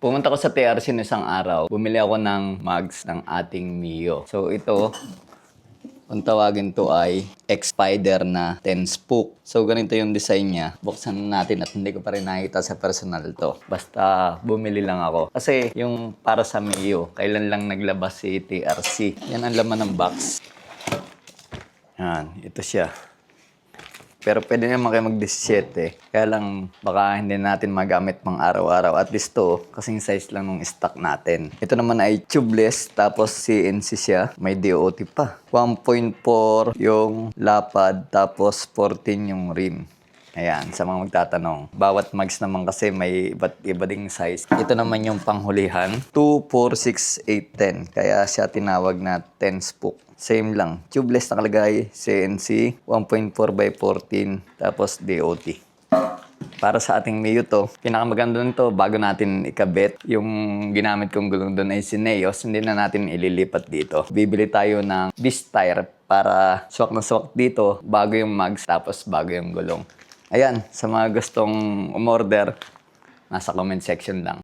Pumunta ko sa TRC no isang araw. Bumili ako ng mugs ng ating Mio. So ito, kung tawagin to ay X-Spider na 10 spook. So ganito yung design niya. Buksan natin at hindi ko pa rin nakita sa personal to. Basta bumili lang ako. Kasi yung para sa Mio, kailan lang naglabas si TRC. Yan ang laman ng box. Yan, ito siya. Pero pwede naman kayo mag-17. Kaya lang, baka hindi natin magamit pang araw-araw. At least to, kasing size lang ng stock natin. Ito naman ay tubeless, tapos CNC siya. May DOT pa. 1.4 yung lapad, tapos 14 yung rim. Ayan, sa mga magtatanong. Bawat mags naman kasi may iba't iba ding size. Ito naman yung panghulihan. 2, 4, 6, 8, 10. Kaya siya tinawag na 10 spook. Same lang. Tubeless nakalagay, CNC, 1.4 by 14, tapos DOT. Para sa ating Mio to, pinakamaganda nito bago natin ikabit, yung ginamit kong gulong doon ay si Neos, hindi na natin ililipat dito. Bibili tayo ng disc tire para swak na swak dito bago yung mags tapos bago yung gulong. Ayan, sa mga gustong umorder, nasa comment section lang.